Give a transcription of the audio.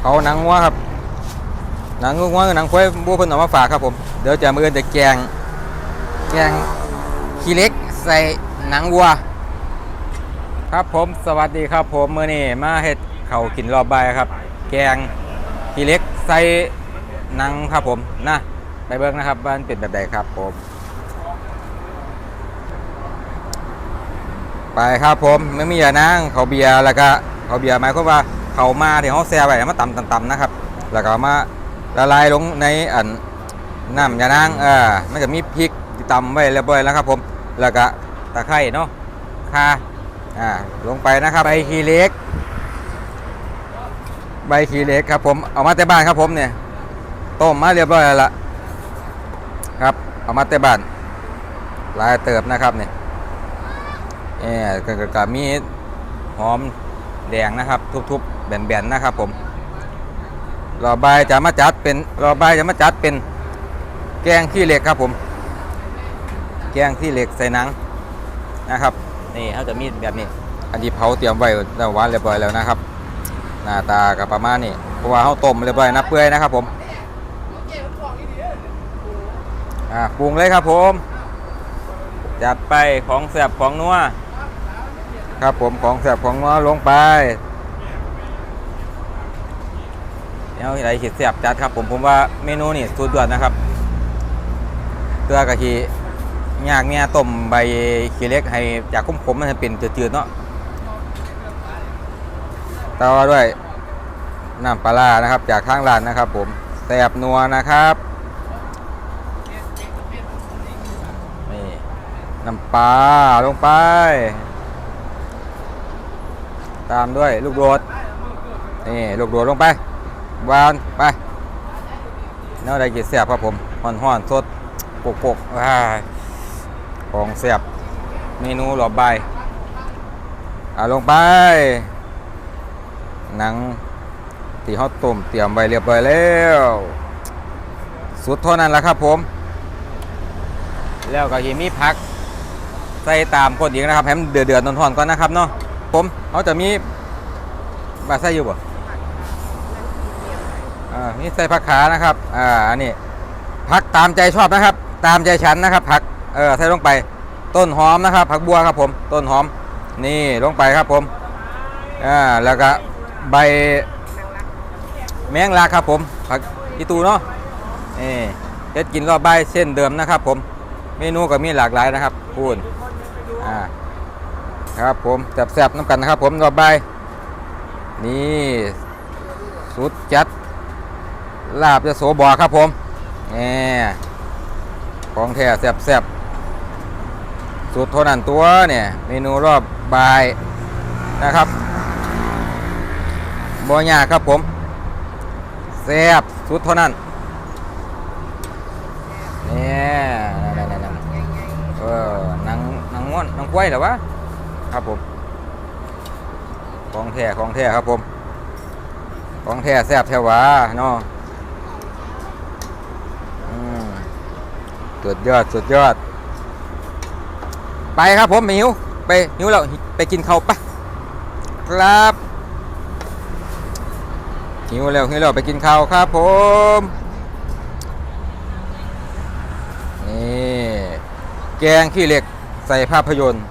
เขาหนังงัวครับหนังงัวหนังควายบัวเพิ่นเอามาฝากครับผมเดี๋ยวจะมืออนจะแกงแกงขี้เล็กใส่หนังวัว ครับผมสวัสดีครับผมมื้อนี้มาเฮ็ดเข้ากินรอบใบครับ แกงขี้เล็กใส่หนังครับผมนะไปเบิ่งนะครับว่ามันเป็นแบบใดครับผมไปครับผมไม่มีอย่านั่งเขาเบียร์แล้วก็เขาเบียร์หมายความว่า เขามาที่เขาแซ่ไว้มาตำตำๆนะครับ แล้วก็มาละลายลงในอันน้ำยานางเออมันจะมีพริกที่ตำไว้เรียบร้อยแล้วครับผม แล้วก็ตะไคร้เนาะข่าอ่าลงไปนะครับใบขี้เล็ก ใบขี้เล็กครับผมเอามาแต่บ้านครับผมเนี่ยต้มมาเรียบร้อยแล้วล่ะครับเอามาแต่บ้านลายเติบนะครับเนี่ยเออก็ก็ก็มีหอม แดงนะครับ ทุบๆ แบนๆนะครับผมรอใบจะมาจัดเป็นรอใบจะมาจัดเป็นแกงขี้เหล็กครับผม แกงขี้เหล็กใส่หนังนะครับนี่เขาจะมีแบบนี้ อันที่เผาเตรียมไว้แล้ววานเรียบร้อยแล้วนะครับ หน้าตากับประมาณนี้เพราะว่าเขาต้มเรียบร้อยนะเปื่อยนะครับผมอ่าปรุงเลยครับผม จัดไปของแสบของนัว ครับผมของแสบของนัวลงไปเดี๋ยวอะไรขีดแสบจัดครับผมผมว่าเมนูนี่สุดยอดนะครับเกลือกะทิยากเนี่ยต้มใบขี้เล็กให้จากขมๆมันจะเป็นจืดๆเนาะต่อด้วยน้ำปลาร้านะครับ จากข้างร้านนะครับ ผมแสบนัวนะครับนี่น้ำปลาลงไป ตามด้วยลูกโดดนี่ลูกโดดลงไปวานไปเนื้อได้กี่เสียบครับผมห่อนห่อนๆสดปกปกๆว้าของเสียบเมนูหลอบใบอ่าลงไป หนังที่เขาต้มเตรียมไว้เรียบร้อยแล้ว สุดเท่านั้นแหละครับผม แล้วก็ยีมีพักใส่ตามคนอีกนะครับให้มันเดือดเดือดๆนอนๆก่อนนะครับเนาะ ผมเขาจะมีบาใส่อยู่บ่อ่ามีใส่ผักขานะครับ อ่าอันนี้ผักตามใจชอบนะครับ ตามใจฉันนะครับ ผักเออใส่ลงไป ต้นหอมนะครับ ผักบัวครับผม ต้นหอม นี่ลงไปครับผม อ่าแล้วก็ใบแมงลาครับผม ผักอีตูเนาะนี่เฮ็ดกินรอบใบเส้นเดิมนะครับ ผม เมนูก็มีหลากหลายนะครับพูนอ่า ครับผมแซ่บๆน้ำกันนะครับผมรอบใบนี่สุดจัด ลาบจะโสบอครับผมนี่ของแท้แซ่บๆสุดทนันตัวเนี่ยเมนูรอบบ่ายนะครับบอยากครับผมแซ่บสุดเท่านั้นเนี่ยนั่นๆๆๆเออนังนังม้วนนังกล้วยหรอวะ ครับผมของแท้ของแท้ครับผมของแท้แซ่บแท้หวาเนาะอืมสุดยอดสุดยอด ไปครับผมหิว ไปหิวแล้วไปกินข้าวปะครับหิวแล้วหิวแล้วไปกินข้าวครับผมนี่แกงขี้เหล็กใส่ภาพยนตร์